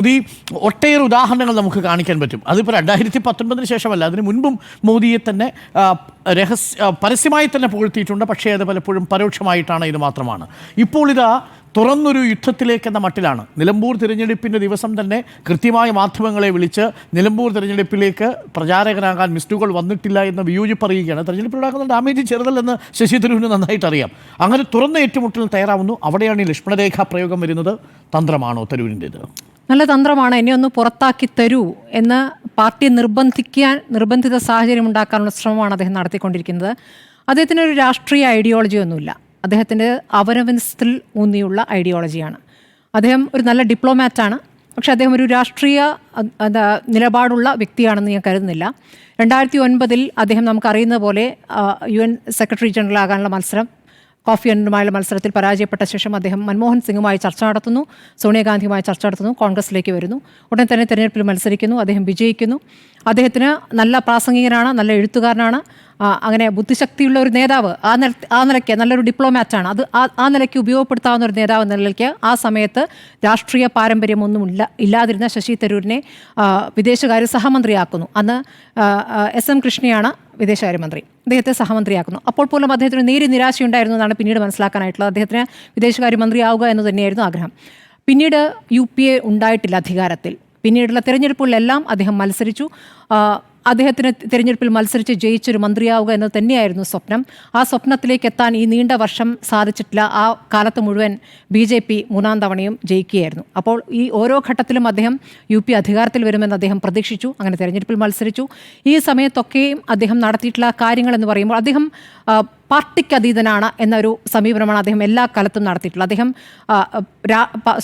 മോദി ഒട്ടേറെ ഉദാഹരണങ്ങൾ നമുക്ക് കാണിക്കാൻ പറ്റും. അതിപ്പോൾ രണ്ടായിരത്തി പത്തൊൻപതിന് ശേഷമല്ല അതിന് മുൻപും മോദിയെ തന്നെ രഹസ്യ പരസ്യമായി തന്നെ പുകഴ്ത്തിയിട്ടുണ്ട്. പക്ഷേ അത് പലപ്പോഴും പരോക്ഷമായിട്ടാണ് ഇത് മാത്രമാണ്. ഇപ്പോൾ ഇതാ തുറന്നൊരു യുദ്ധത്തിലേക്ക് എന്ന മട്ടിലാണ്. നിലമ്പൂർ തിരഞ്ഞെടുപ്പിന്റെ ദിവസം തന്നെ കൃത്യമായ മാധ്യമങ്ങളെ വിളിച്ച് നിലമ്പൂർ തിരഞ്ഞെടുപ്പിലേക്ക് പ്രചാരകനാകാൻ മിസ്റ്റുകൾ വന്നിട്ടില്ല എന്ന് വിയോജിപ്പ് അറിയുകയാണ് തിരഞ്ഞെടുപ്പിലുണ്ടാക്കുന്ന ഡാമേജ് ചെറുതല്ലെന്ന് ശശി തരൂരിന് നന്നായിട്ട് അറിയാം അങ്ങനെ തുറന്ന ഏറ്റുമുട്ടലിന് തയ്യാറാവുന്നു. അവിടെയാണ് ഈ ലക്ഷ്മണരേഖാ പ്രയോഗം വരുന്നത്. തന്ത്രമാണോ തരൂരിന്റേത് നല്ല തന്ത്രമാണ് എന്നെ ഒന്ന് പുറത്താക്കി തരൂ എന്ന് പാർട്ടി നിർബന്ധിക്കാൻ നിർബന്ധിത സാഹചര്യം ഉണ്ടാക്കാനുള്ള ശ്രമമാണ് അദ്ദേഹം നടത്തിക്കൊണ്ടിരിക്കുന്നത്. അദ്ദേഹത്തിന് ഒരു രാഷ്ട്രീയ ഐഡിയോളജി ഒന്നുമില്ല. അദ്ദേഹത്തിന്റെ അവനവനത്തിൽ ഊന്നിയുള്ള ഐഡിയോളജിയാണ് അദ്ദേഹം ഒരു നല്ല ഡിപ്ലോമാറ്റാണ് പക്ഷേ അദ്ദേഹം ഒരു രാഷ്ട്രീയ നിലപാടുള്ള വ്യക്തിയാണെന്ന് ഞാൻ കരുതുന്നില്ല. രണ്ടായിരത്തി ഒൻപതിൽ അദ്ദേഹം നമുക്കറിയുന്ന പോലെ യു എൻ സെക്രട്ടറി ജനറൽ ആകാനുള്ള മത്സരം കോഫി അന്നുമായുള്ള മത്സരത്തിൽ പരാജയപ്പെട്ട ശേഷം അദ്ദേഹം മൻമോഹൻ സിംഗുമായി ചർച്ച നടത്തുന്നു സോണിയാഗാന്ധിയുമായി ചർച്ച നടത്തുന്നു കോൺഗ്രസിലേക്ക് വരുന്നു. ഉടൻ തന്നെ തെരഞ്ഞെടുപ്പിൽ മത്സരിക്കുന്നു അദ്ദേഹം വിജയിക്കുന്നു. അദ്ദേഹത്തിന് നല്ല പ്രാസംഗികനാണ് നല്ല എഴുത്തുകാരനാണ്. അങ്ങനെ ബുദ്ധിശക്തിയുള്ള ഒരു നേതാവ് ആ നില ആ നിലയ്ക്ക് നല്ലൊരു ഡിപ്ലോമാറ്റാണ്. അത് ആ നിലയ്ക്ക് ഉപയോഗപ്പെടുത്താവുന്ന ഒരു നേതാവ് എന്ന നിലയ്ക്ക് ആ സമയത്ത് രാഷ്ട്രീയ പാരമ്പര്യമൊന്നും ഇല്ല ഇല്ലാതിരുന്ന ശശി തരൂരിനെ വിദേശകാര്യ സഹമന്ത്രിയാക്കുന്നു. അന്ന് എസ് എം കൃഷ്ണയാണ് വിദേശകാര്യമന്ത്രി. അദ്ദേഹത്തെ സഹമന്ത്രിയാക്കുന്നു. അപ്പോൾ പോലും അദ്ദേഹത്തിന് നേരിയ നിരാശയുണ്ടായിരുന്നു എന്നാണ് പിന്നീട് മനസ്സിലാക്കാനായിട്ടുള്ളത്. അദ്ദേഹത്തിന് വിദേശകാര്യമന്ത്രിയാവുക എന്ന് തന്നെയായിരുന്നു ആഗ്രഹം. പിന്നീട് യു പി എ ഉണ്ടായിട്ടില്ല അധികാരത്തിൽ. പിന്നീടുള്ള തിരഞ്ഞെടുപ്പുകളിലെല്ലാം അദ്ദേഹം മത്സരിച്ചു. അദ്ദേഹത്തിന് തിരഞ്ഞെടുപ്പിൽ മത്സരിച്ച് ജയിച്ചൊരു മന്ത്രിയാവുക എന്നത് തന്നെയായിരുന്നു സ്വപ്നം. ആ സ്വപ്നത്തിലേക്ക് എത്താൻ ഈ നീണ്ട വർഷം സാധിച്ചിട്ടില്ല. ആ കാലത്ത് മുഴുവൻ ബി ജെ പി മൂന്നാം തവണയും ജയിക്കുകയായിരുന്നു. അപ്പോൾ ഈ ഓരോ ഘട്ടത്തിലും അദ്ദേഹം യു പി അധികാരത്തിൽ വരുമെന്ന് അദ്ദേഹം പ്രതീക്ഷിച്ചു. അങ്ങനെ തെരഞ്ഞെടുപ്പിൽ മത്സരിച്ചു. ഈ സമയത്തൊക്കെയും അദ്ദേഹം നടത്തിയിട്ടുള്ള കാര്യങ്ങൾ എന്ന് പറയുമ്പോൾ അദ്ദേഹം പാർട്ടിക്ക് അതീതനാണ് എന്നൊരു സമീപനമാണ് അദ്ദേഹം എല്ലാ കാലത്തും നടത്തിയിട്ടുള്ളത്. അദ്ദേഹം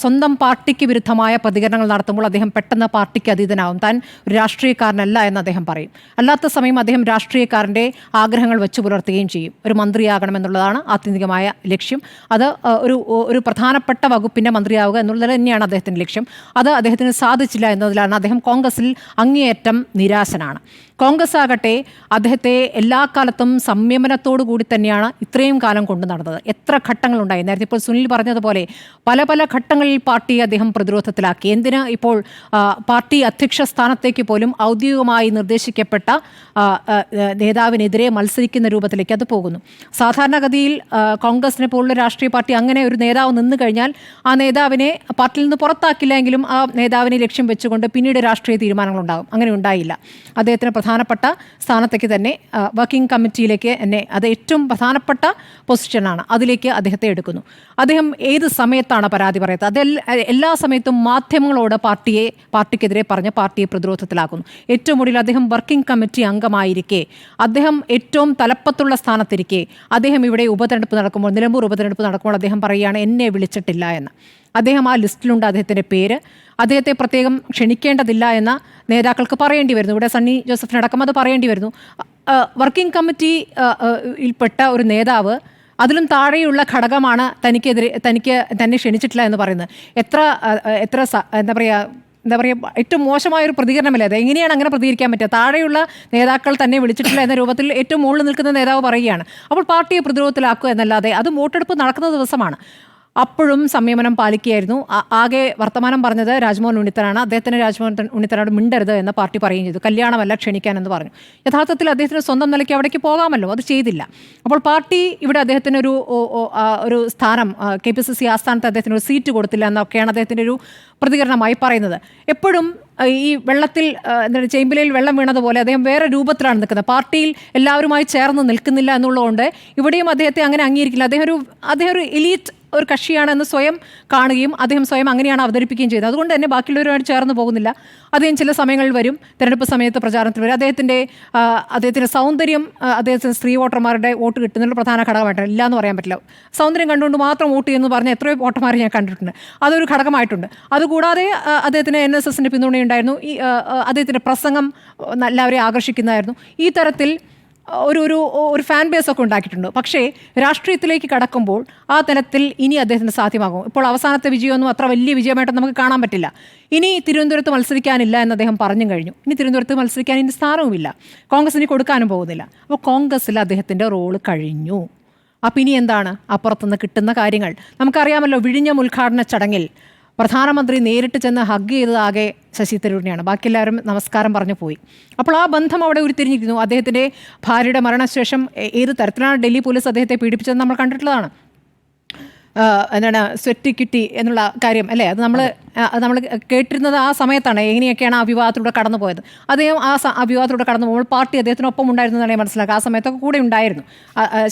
സ്വന്തം പാർട്ടിക്ക് വിരുദ്ധമായ പ്രതികരണങ്ങൾ നടത്തുമ്പോൾ അദ്ദേഹം പെട്ടെന്ന് പാർട്ടിക്ക് അതീതനാവും താൻ ഒരു രാഷ്ട്രീയക്കാരനല്ല എന്ന് അദ്ദേഹം പറയും. അല്ലാത്ത സമയം അദ്ദേഹം രാഷ്ട്രീയക്കാരന്റെ ആഗ്രഹങ്ങൾ വെച്ചു പുലർത്തുകയും ചെയ്യും. ഒരു മന്ത്രിയാകണമെന്നുള്ളതാണ് ആത്യന്തികമായ ലക്ഷ്യം. അത് ഒരു ഒരു പ്രധാനപ്പെട്ട വകുപ്പിന്റെ മന്ത്രിയാവുക എന്നുള്ളത് തന്നെയാണ് അദ്ദേഹത്തിന്റെ ലക്ഷ്യം. അത് അദ്ദേഹത്തിന് സാധിച്ചില്ല എന്നതിലാണ് അദ്ദേഹം കോൺഗ്രസിൽ അങ്ങേയറ്റം നിരാശനാണ്. കോൺഗ്രസ് ആകട്ടെ അദ്ദേഹത്തെ എല്ലാ കാലത്തും സംയമനത്തോടു കൂടി തന്നെയാണ് ഇത്രയും കാലം കൊണ്ടു നടന്നത്. എത്ര ഘട്ടങ്ങളുണ്ടായി? നേരത്തെ ഇപ്പോൾ സുനിൽ പറഞ്ഞതുപോലെ പല പല ഘട്ടങ്ങളിൽ പാർട്ടി അദ്ദേഹം പ്രതിരോധത്തിലാക്കി. എന്തിന് ഇപ്പോൾ പാർട്ടി അധ്യക്ഷ സ്ഥാനത്തേക്ക് പോലും ഔദ്യോഗികമായി നിർദ്ദേശിക്കപ്പെട്ട നേതാവിനെതിരെ മത്സരിക്കുന്ന രൂപത്തിലേക്ക് അത് പോകുന്നു. സാധാരണഗതിയിൽ കോൺഗ്രസിനെ പോലുള്ള രാഷ്ട്രീയ പാർട്ടി അങ്ങനെ ഒരു നേതാവ് നിന്ന് കഴിഞ്ഞാൽ ആ നേതാവിനെ പാർട്ടിയിൽ നിന്ന് പുറത്താക്കില്ല എങ്കിലും ആ നേതാവിനെ ലക്ഷ്യം വെച്ചുകൊണ്ട് പിന്നീട് രാഷ്ട്രീയ തീരുമാനങ്ങളുണ്ടാകും. അങ്ങനെ ഉണ്ടായില്ല. അദ്ദേഹത്തിന് പ്രധാനപ്പെട്ട സ്ഥാനത്തേക്ക് തന്നെ വർക്കിംഗ് കമ്മിറ്റിയിലേക്ക് എന്നെ അത് ഏറ്റവും പ്രധാനപ്പെട്ട പൊസിഷനാണ്. അതിലേക്ക് അദ്ദേഹത്തെ എടുക്കുന്നു. അദ്ദേഹം ഏത് സമയത്താണ് പരാതി പറയുന്നത്? അത് എല്ലാ സമയത്തും മാധ്യമങ്ങളോട് പാർട്ടിയെ പാർട്ടിക്കെതിരെ പറഞ്ഞ് പാർട്ടിയെ പ്രതിരോധത്തിലാക്കുന്നു. ഏറ്റവും ഒടുവിൽ അദ്ദേഹം വർക്കിംഗ് കമ്മിറ്റി അംഗമായിരിക്കെ. അദ്ദേഹം ഏറ്റവും തലപ്പത്തുള്ള സ്ഥാനത്തിരിക്കെ. അദ്ദേഹം ഇവിടെ ഉപതെരഞ്ഞെടുപ്പ് നടക്കുമ്പോൾ നിലമ്പൂർ ഉപതെരഞ്ഞെടുപ്പ് നടക്കുമ്പോൾ അദ്ദേഹം പറയുകയാണ് എന്നെ വിളിച്ചിട്ടില്ല എന്ന്. അദ്ദേഹം ആ ലിസ്റ്റിലുണ്ട് അദ്ദേഹത്തിന്റെ പേര്. അദ്ദേഹത്തെ പ്രത്യേകം ക്ഷണിക്കേണ്ടതില്ല എന്ന നേതാക്കൾക്ക് പറയേണ്ടി വരുന്നു. ഇവിടെ സണ്ണി ജോസഫിനടക്കം അത് പറയേണ്ടി വരുന്നു. വർക്കിംഗ് കമ്മിറ്റി ആ, ആ, ഒരു നേതാവ് അതിലും താഴെയുള്ള ഘടകമാണ് തനിക്കെതിരെ തനിക്ക് തന്നെ ക്ഷണിച്ചിട്ടില്ല എന്ന് പറയുന്നത്. എത്ര എത്ര എന്താ പറയുക എന്താ പറയുക ഏറ്റവും മോശമായ ഒരു പ്രതികരണമല്ലേ അത്? എങ്ങനെയാണ് അങ്ങനെ പ്രതികരിക്കാൻ പറ്റുക? താഴെയുള്ള നേതാക്കൾ തന്നെ വിളിച്ചിട്ടില്ല എന്ന രൂപത്തിൽ ഏറ്റവും മുകളിൽ നിൽക്കുന്ന നേതാവ് പറയുകയാണ്. അപ്പോൾ പാർട്ടിയെ പ്രതിരോധത്തിലാക്കുക എന്നല്ലാതെ അത് വോട്ടെടുപ്പ് നടക്കുന്ന ദിവസമാണ്. അപ്പോഴും സംയമനം പാലിക്കുകയായിരുന്നു. ആകെ വർത്തമാനം പറഞ്ഞത് രാജ്മോഹൻ ഉണ്ണിത്തനാണ്. അദ്ദേഹത്തിന് രാജ്മോഹൻ ഉണ്ണിത്തനോട് മിണ്ടരുത് എന്ന പാർട്ടി പറയുകയും ചെയ്തു. കല്യാണമല്ല ക്ഷണിക്കാനെന്ന് പറഞ്ഞു. യഥാർത്ഥത്തിൽ അദ്ദേഹത്തിന് സ്വന്തം നിലയ്ക്ക് അവിടേക്ക് പോകാമല്ലോ. അത് ചെയ്തില്ല. അപ്പോൾ പാർട്ടി ഇവിടെ അദ്ദേഹത്തിന് ഒരു ഒരു സ്ഥാനം കെ പി സി സി ആസ്ഥാനത്ത് അദ്ദേഹത്തിന് ഒരു സീറ്റ് കൊടുത്തില്ല എന്നൊക്കെയാണ് അദ്ദേഹത്തിന്റെ ഒരു പ്രതികരണമായി പറയുന്നത്. എപ്പോഴും ഈ വെള്ളത്തിൽ എന്താണ് ചേമ്പിലയിൽ വെള്ളം വീണതുപോലെ അദ്ദേഹം വേറെ രൂപത്തിലാണ് നിൽക്കുന്നത്. പാർട്ടിയിൽ എല്ലാവരുമായി ചേർന്ന് നിൽക്കുന്നില്ല എന്നുള്ളതുകൊണ്ട് ഇവിടെയും അദ്ദേഹത്തെ അങ്ങനെ അംഗീകരിക്കില്ല. അദ്ദേഹം ഒരു അദ്ദേഹം ഒരു എലീറ്റ് ഒരു കക്ഷിയാണെന്ന് സ്വയം കാണുകയും അദ്ദേഹം സ്വയം അങ്ങനെയാണ് അവതരിപ്പിക്കുകയും ചെയ്തത്. അതുകൊണ്ട് തന്നെ ബാക്കിയുള്ളവരുമായിട്ട് ചേർന്ന് പോകുന്നില്ല. അദ്ദേഹം ചില സമയങ്ങളിൽ വരും. തിരഞ്ഞെടുപ്പ് സമയത്ത് പ്രചാരണത്തിൽ വരും. അദ്ദേഹത്തിന്റെ അദ്ദേഹത്തിന്റെ സൗന്ദര്യം അദ്ദേഹത്തിന് സ്ത്രീ വോട്ടർമാരുടെ വോട്ട് കിട്ടുന്നതിൽ പ്രധാന ഘടകമായിട്ടാണ് ഇല്ല എന്ന് പറയാൻ പറ്റില്ല. സൗന്ദര്യം കണ്ടുകൊണ്ട് മാത്രം വോട്ട് ചെയ്യുന്നു പറഞ്ഞ എത്രയോ വോട്ടർമാരെ ഞാൻ കണ്ടിട്ടുണ്ട്. അതൊരു ഘടകമായിട്ടുണ്ട്. അതുകൂടാതെ അദ്ദേഹത്തിന് എൻ എസ് എസിന്റെ പിന്തുണയുണ്ടായിരുന്നു. ഈ അദ്ദേഹത്തിന്റെ പ്രസംഗം എല്ലാവരെയും ആകർഷിക്കുന്നതായിരുന്നു. ഈ തരത്തിൽ ഒരു ഒരു ഒരു ഫാൻ ബേസ് ഒക്കെ ഉണ്ടാക്കിയിട്ടുണ്ട്. പക്ഷേ രാഷ്ട്രീയത്തിലേക്ക് കടക്കുമ്പോൾ ആ തലത്തിൽ ഇനി അദ്ദേഹത്തിന് സാധ്യമാകും. ഇപ്പോൾ അവസാനത്തെ വിജയമൊന്നും അത്ര വലിയ വിജയമായിട്ട് നമുക്ക് കാണാൻ പറ്റില്ല. ഇനി തിരുവനന്തപുരത്ത് മത്സരിക്കാനില്ല എന്ന് അദ്ദേഹം പറഞ്ഞു കഴിഞ്ഞു. ഇനി തിരുവനന്തപുരത്ത് മത്സരിക്കാൻ ഇനി സ്ഥാനവുമില്ല കോൺഗ്രസിന് കൊടുക്കാനും പോകുന്നില്ല. അപ്പോൾ കോൺഗ്രസ്സിൽ അദ്ദേഹത്തിന്റെ റോൾ കഴിഞ്ഞു. അപ്പം ഇനി എന്താണ്? അപ്പുറത്തുനിന്ന് കിട്ടുന്ന കാര്യങ്ങൾ. നമുക്കറിയാമല്ലോ വിഴിഞ്ഞം ഉദ്ഘാടന ചടങ്ങിൽ പ്രധാനമന്ത്രി നേരിട്ട് ചെന്ന് ഹഗ് ചെയ്തതാകെ ശശി തരൂരിനെയാണ്. ബാക്കി എല്ലാവരും നമസ്കാരം പറഞ്ഞു പോയി. അപ്പോൾ ആ ബന്ധം അവിടെ ഉരുത്തിരിഞ്ഞിരിക്കുന്നു. അദ്ദേഹത്തിന്റെ ഭാര്യയുടെ മരണശേഷം ഏത് തരത്തിലാണ് ഡൽഹി പോലീസ് അദ്ദേഹത്തെ പീഡിപ്പിച്ചതെന്ന് നമ്മൾ കണ്ടിട്ടുള്ളതാണ്. എന്താണ് സ്വെറ്റ് കിട്ടി എന്നുള്ള കാര്യം അല്ലേ? അത് നമ്മൾ നമ്മൾ കേട്ടിരുന്നത് ആ സമയത്താണ് എങ്ങനെയൊക്കെയാണ് ആ വിവാഹത്തിലൂടെ കടന്നു പോയത്. അദ്ദേഹം ആ ആ വിവാഹത്തിലൂടെ കടന്നു പോകുമ്പോൾ പാർട്ടി അദ്ദേഹത്തിനൊപ്പം ഉണ്ടായിരുന്നു എന്നാണ് ഞാൻ മനസ്സിലാക്കുക. ആ സമയത്തൊക്കെ കൂടെ ഉണ്ടായിരുന്നു.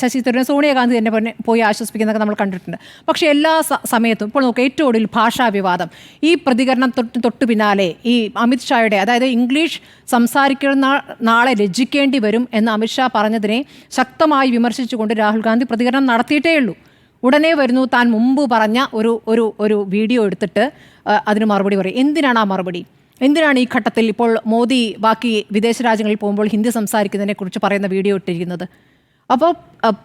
ശശി തരൂരിനെ സോണിയാഗാന്ധി തന്നെ പിന്നെ പോയി ആശ്വസിപ്പിക്കുന്നതൊക്കെ നമ്മൾ കണ്ടിട്ടുണ്ട്. പക്ഷേ എല്ലാ സമയത്തും ഇപ്പോൾ നോക്കുക ഏറ്റവും ഒടുവിൽ ഭാഷാ വിവാദം. ഈ പ്രതികരണം തൊട്ട് തൊട്ട് പിന്നാലെ ഈ അമിത് ഷായുടെ അതായത് ഇംഗ്ലീഷ് സംസാരിക്കുന്ന നാളെ ലജ്ജിക്കേണ്ടി വരും എന്ന് അമിത്ഷാ പറഞ്ഞതിനെ ശക്തമായി വിമർശിച്ചുകൊണ്ട് രാഹുൽ ഗാന്ധി പ്രതികരണം നടത്തിയിട്ടേ ഉള്ളൂ. ഉടനെ വരുന്നു. താൻ മുമ്പ് പറഞ്ഞ ഒരു ഒരു ഒരു വീഡിയോ എടുത്തിട്ട് അതിന് മറുപടി പറയും. എന്തിനാണ് ആ മറുപടി? എന്തിനാണ് ഈ ഘട്ടത്തിൽ ഇപ്പോൾ മോദി ബാക്കി വിദേശ രാജ്യങ്ങളിൽ പോകുമ്പോൾ ഹിന്ദി സംസാരിക്കുന്നതിനെ കുറിച്ച് പറയുന്ന വീഡിയോ ഇട്ടിരിക്കുന്നത്? അപ്പോൾ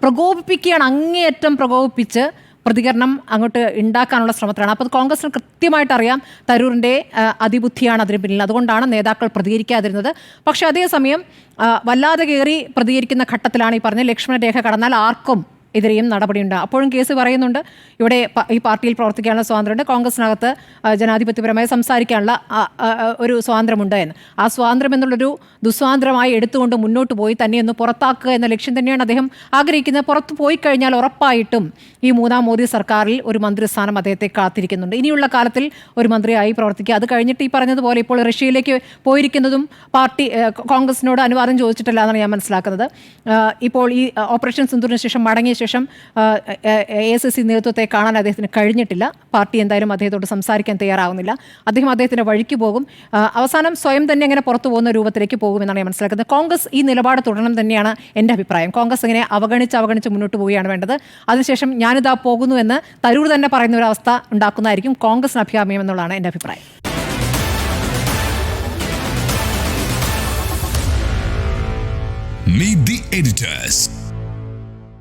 പ്രകോപിപ്പിക്കുകയാണ്. അങ്ങേയറ്റം പ്രകോപിപ്പിച്ച് പ്രതികരണം അങ്ങോട്ട് ഉണ്ടാക്കാനുള്ള ശ്രമത്തിലാണ്. അപ്പോൾ കോൺഗ്രസിന് കൃത്യമായിട്ട് അറിയാം തരൂറിന്റെ അതിബുദ്ധിയാണ് അതിന് പിന്നിൽ. അതുകൊണ്ടാണ് നേതാക്കൾ പ്രതികരിക്കാതിരുന്നത്. പക്ഷേ അതേസമയം വല്ലാതെ കയറി പ്രതികരിക്കുന്ന ഘട്ടത്തിലാണ് ഈ പറഞ്ഞ ലക്ഷ്മണരേഖ കടന്നാൽ ആർക്കും എതിരെയും നടപടിയുണ്ട്. അപ്പോഴും കേസ് പറയുന്നുണ്ട്. ഇവിടെ ഈ പാർട്ടിയിൽ പ്രവർത്തിക്കാനുള്ള സ്വാതന്ത്ര്യമുണ്ട്. കോൺഗ്രസിനകത്ത് ജനാധിപത്യപരമായി സംസാരിക്കാനുള്ള ഒരു സ്വാതന്ത്ര്യമുണ്ട് എന്ന്. ആ സ്വാതന്ത്ര്യം എന്നുള്ളൊരു ദുസ്വാതന്ത്ര്യമായി എടുത്തുകൊണ്ട് മുന്നോട്ട് പോയി തന്നെ ഒന്ന് പുറത്താക്കുക എന്ന ലക്ഷ്യം തന്നെയാണ് അദ്ദേഹം ആഗ്രഹിക്കുന്നത്. പുറത്ത് പോയി കഴിഞ്ഞാൽ ഉറപ്പായിട്ടും ഈ മൂന്നാം മോദി സർക്കാരിൽ ഒരു മന്ത്രിസ്ഥാനം അദ്ദേഹത്തെ കാത്തിരിക്കുന്നുണ്ട്. ഇനിയുള്ള കാലത്തിൽ ഒരു മന്ത്രിയായി പ്രവർത്തിക്കുക. അത് കഴിഞ്ഞിട്ട് ഈ പറഞ്ഞതുപോലെ ഇപ്പോൾ റഷ്യയിലേക്ക് പോയിരിക്കുന്നതും പാർട്ടി കോൺഗ്രസിനോട് അനുവാദം ചോദിച്ചിട്ടില്ല എന്നാണ് ഞാൻ മനസ്സിലാക്കുന്നത്. ഇപ്പോൾ ഈ ഓപ്പറേഷൻ സിന്ദൂറിന് ശേഷം മടങ്ങിയ ശേഷം എ എസ് എസ് സി നേതൃത്വത്തെ കാണാൻ അദ്ദേഹത്തിന് കഴിഞ്ഞിട്ടില്ല. പാർട്ടി എന്തായാലും അദ്ദേഹത്തോട് സംസാരിക്കാൻ തയ്യാറാവുന്നില്ല. അദ്ദേഹം അദ്ദേഹത്തിന്റെ വഴിക്ക് പോകും. അവസാനം സ്വയം തന്നെ അങ്ങനെ പുറത്തു പോകുന്ന രൂപത്തിലേക്ക് പോകുമെന്നാണ് ഞാൻ മനസ്സിലാക്കുന്നത്. കോൺഗ്രസ് ഈ നിലപാട് തുടരണം തന്നെയാണ് എന്റെ അഭിപ്രായം. കോൺഗ്രസ് ഇങ്ങനെ അവഗണിച്ച് അവഗണിച്ച് മുന്നോട്ട് പോവുകയാണ് വേണ്ടത്. അതിനുശേഷം ഞാനിതാ പോകുന്നുവെന്ന് തരൂർ തന്നെ പറയുന്ന ഒരു അവസ്ഥ ഉണ്ടാക്കുന്നതായിരിക്കും കോൺഗ്രസിന് അഭികാമ്യം എന്നുള്ളതാണ് എന്റെ അഭിപ്രായം. Meet the editors.